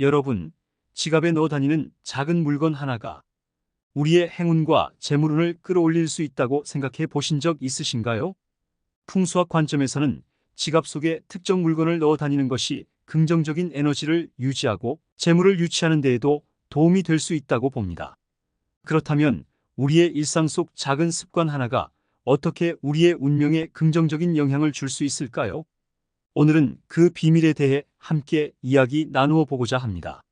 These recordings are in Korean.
여러분, 지갑에 넣어 다니는 작은 물건 하나가 우리의 행운과 재물운을 끌어올릴 수 있다고 생각해 보신 적 있으신가요? 풍수학 관점에서는 지갑 속에 특정 물건을 넣어 다니는 것이 긍정적인 에너지를 유지하고 재물을 유치하는 데에도 도움이 될 수 있다고 봅니다. 그렇다면 우리의 일상 속 작은 습관 하나가 어떻게 우리의 운명에 긍정적인 영향을 줄 수 있을까요? 오늘은 그 비밀에 대해 함께 이야기 나누어 보고자 합니다.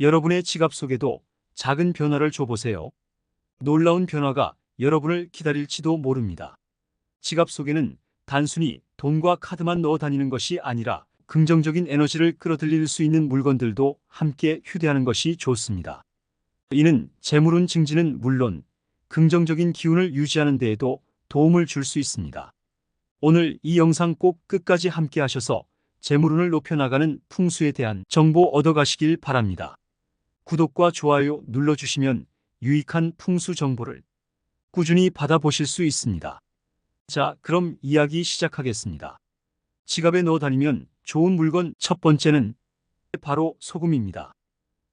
여러분의 지갑 속에도 작은 변화를 줘보세요. 놀라운 변화가 여러분을 기다릴지도 모릅니다. 지갑 속에는 단순히 돈과 카드만 넣어 다니는 것이 아니라 긍정적인 에너지를 끌어들일 수 있는 물건들도 함께 휴대하는 것이 좋습니다. 이는 재물운 증진은 물론 긍정적인 기운을 유지하는 데에도 도움을 줄 수 있습니다. 오늘 이 영상 꼭 끝까지 함께 하셔서 재물운을 높여나가는 풍수에 대한 정보 얻어가시길 바랍니다. 구독과 좋아요 눌러주시면 유익한 풍수 정보를 꾸준히 받아보실 수 있습니다. 자, 그럼 이야기 시작하겠습니다. 지갑에 넣어 다니면 좋은 물건 첫 번째는 바로 소금입니다.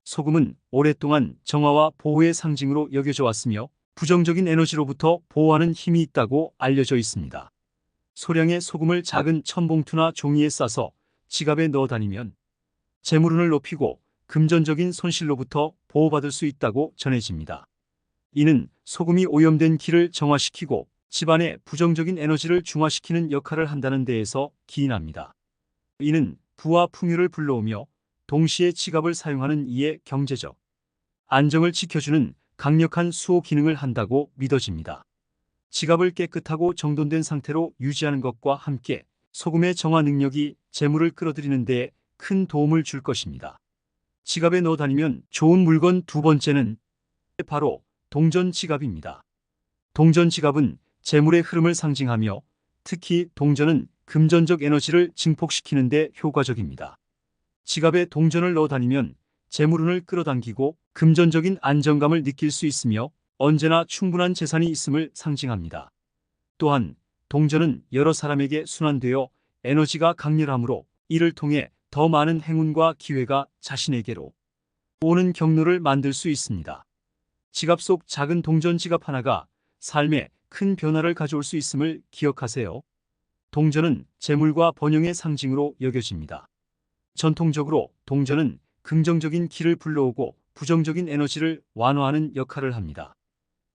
소금은 오랫동안 정화와 보호의 상징으로 여겨져 왔으며 부정적인 에너지로부터 보호하는 힘이 있다고 알려져 있습니다. 소량의 소금을 작은 천봉투나 종이에 싸서 지갑에 넣어 다니면 재물운을 높이고 금전적인 손실로부터 보호받을 수 있다고 전해집니다. 이는 소금이 오염된 기를 정화시키고 집안의 부정적인 에너지를 중화시키는 역할을 한다는 데에서 기인합니다. 이는 부와 풍요를 불러오며 동시에 지갑을 사용하는 이의 경제적 안정을 지켜주는 강력한 수호 기능을 한다고 믿어집니다. 지갑을 깨끗하고 정돈된 상태로 유지하는 것과 함께 소금의 정화 능력이 재물을 끌어들이는 데 큰 도움을 줄 것입니다. 지갑에 넣어 다니면 좋은 물건 두 번째는 바로 동전 지갑입니다. 동전 지갑은 재물의 흐름을 상징하며 특히 동전은 금전적 에너지를 증폭시키는 데 효과적입니다. 지갑에 동전을 넣어 다니면 재물운을 끌어당기고 금전적인 안정감을 느낄 수 있으며 언제나 충분한 재산이 있음을 상징합니다. 또한 동전은 여러 사람에게 순환되어 에너지가 강렬하므로 이를 통해 더 많은 행운과 기회가 자신에게로 오는 경로를 만들 수 있습니다. 지갑 속 작은 동전 지갑 하나가 삶에 큰 변화를 가져올 수 있음을 기억하세요. 동전은 재물과 번영의 상징으로 여겨집니다. 전통적으로 동전은 긍정적인 기를 불러오고 부정적인 에너지를 완화하는 역할을 합니다.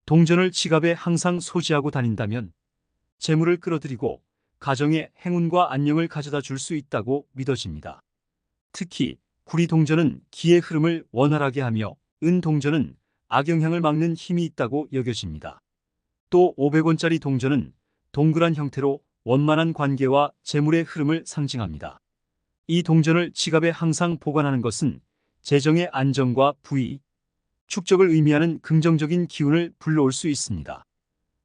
동전을 지갑에 항상 소지하고 다닌다면 재물을 끌어들이고 가정에 행운과 안녕을 가져다 줄 수 있다고 믿어집니다. 특히 구리 동전은 기의 흐름을 원활하게 하며 은 동전은 악영향을 막는 힘이 있다고 여겨집니다. 또 500원짜리 동전은 동그란 형태로 원만한 관계와 재물의 흐름을 상징합니다. 이 동전을 지갑에 항상 보관하는 것은 재정의 안정과 부위, 축적을 의미하는 긍정적인 기운을 불러올 수 있습니다.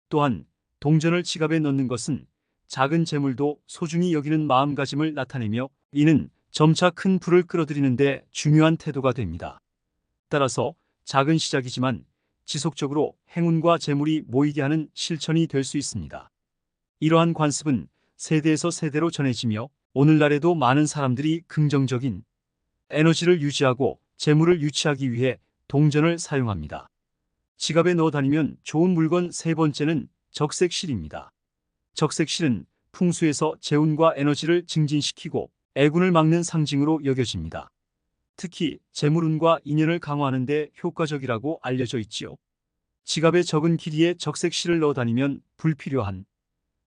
또한 동전을 지갑에 넣는 것은 작은 재물도 소중히 여기는 마음가짐을 나타내며 이는 점차 큰 불을 끌어들이는데 중요한 태도가 됩니다. 따라서 작은 시작이지만 지속적으로 행운과 재물이 모이게 하는 실천이 될 수 있습니다. 이러한 관습은 세대에서 세대로 전해지며 오늘날에도 많은 사람들이 긍정적인 에너지를 유지하고 재물을 유치하기 위해 동전을 사용합니다. 지갑에 넣어 다니면 좋은 물건 세 번째는 적색실입니다. 적색실은 풍수에서 재운과 에너지를 증진시키고 애군을 막는 상징으로 여겨집니다. 특히 재물운과 인연을 강화하는 데 효과적이라고 알려져 있지요. 지갑에 적은 길이의 적색실을 넣어 다니면 불필요한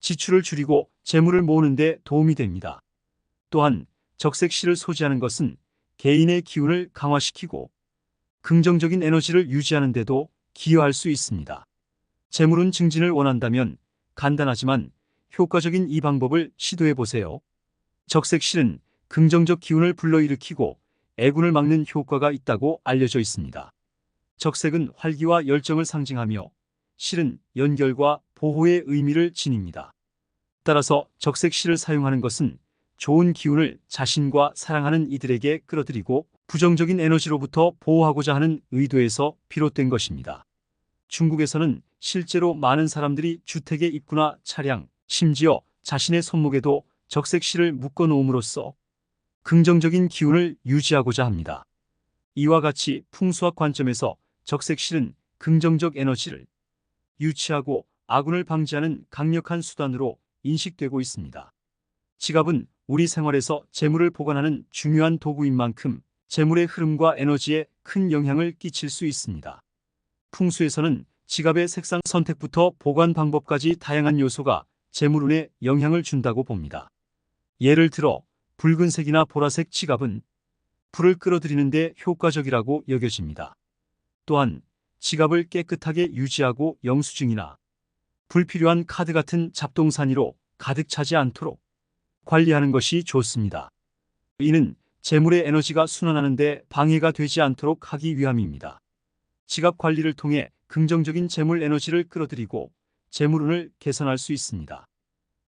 지출을 줄이고 재물을 모으는 데 도움이 됩니다. 또한 적색실을 소지하는 것은 개인의 기운을 강화시키고 긍정적인 에너지를 유지하는 데도 기여할 수 있습니다. 재물운 증진을 원한다면 간단하지만 효과적인 이 방법을 시도해 보세요. 적색실은 긍정적 기운을 불러일으키고 애군을 막는 효과가 있다고 알려져 있습니다. 적색은 활기와 열정을 상징하며 실은 연결과 보호의 의미를 지닙니다. 따라서 적색실을 사용하는 것은 좋은 기운을 자신과 사랑하는 이들에게 끌어들이고 부정적인 에너지로부터 보호하고자 하는 의도에서 비롯된 것입니다. 중국에서는 실제로 많은 사람들이 주택의 입구나 차량, 심지어 자신의 손목에도 적색실을 묶어 놓음으로써 긍정적인 기운을 유지하고자 합니다. 이와 같이 풍수학 관점에서 적색실은 긍정적 에너지를 유치하고 아군을 방지하는 강력한 수단으로 인식되고 있습니다. 지갑은 우리 생활에서 재물을 보관하는 중요한 도구인 만큼 재물의 흐름과 에너지에 큰 영향을 끼칠 수 있습니다. 풍수에서는 지갑의 색상 선택부터 보관 방법까지 다양한 요소가 재물운에 영향을 준다고 봅니다. 예를 들어 붉은색이나 보라색 지갑은 불을 끌어들이는데 효과적이라고 여겨집니다. 또한 지갑을 깨끗하게 유지하고 영수증이나 불필요한 카드 같은 잡동사니로 가득 차지 않도록 관리하는 것이 좋습니다. 이는 재물의 에너지가 순환하는 데 방해가 되지 않도록 하기 위함입니다. 지갑 관리를 통해 긍정적인 재물 에너지를 끌어들이고 재물운을 개선할 수 있습니다.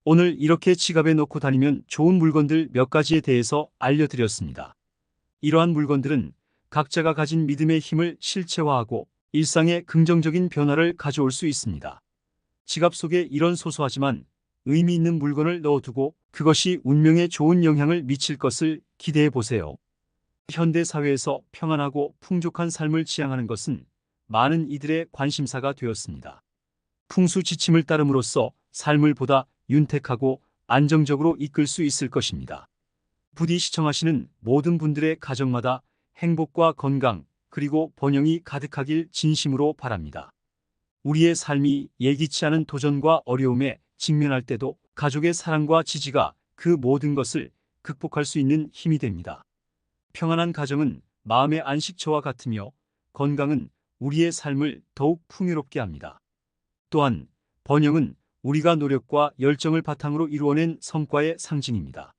오늘 이렇게 지갑에 넣고 다니면 좋은 물건들 몇 가지에 대해서 알려드렸습니다. 이러한 물건들은 각자가 가진 믿음의 힘을 실체화하고 일상에 긍정적인 변화를 가져올 수 있습니다. 지갑 속에 이런 소소하지만 의미 있는 물건을 넣어두고 그것이 운명에 좋은 영향을 미칠 것을 기대해 보세요. 현대 사회에서 평안하고 풍족한 삶을 지향하는 것은 많은 이들의 관심사가 되었습니다. 풍수 지침을 따름으로써 삶을 보다 윤택하고 안정적으로 이끌 수 있을 것입니다. 부디 시청하시는 모든 분들의 가정마다 행복과 건강 그리고 번영이 가득하길 진심으로 바랍니다. 우리의 삶이 예기치 않은 도전과 어려움에 직면할 때도 가족의 사랑과 지지가 그 모든 것을 극복할 수 있는 힘이 됩니다. 평안한 가정은 마음의 안식처와 같으며 건강은 우리의 삶을 더욱 풍요롭게 합니다. 또한 번영은 우리가 노력과 열정을 바탕으로 이루어낸 성과의 상징입니다.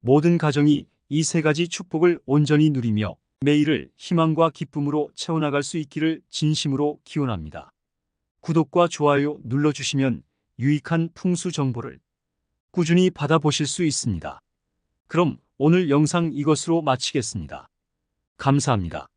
모든 가정이 이 세 가지 축복을 온전히 누리며 매일을 희망과 기쁨으로 채워나갈 수 있기를 진심으로 기원합니다. 구독과 좋아요 눌러주시면 유익한 풍수 정보를 꾸준히 받아보실 수 있습니다. 그럼 오늘 영상 이것으로 마치겠습니다. 감사합니다.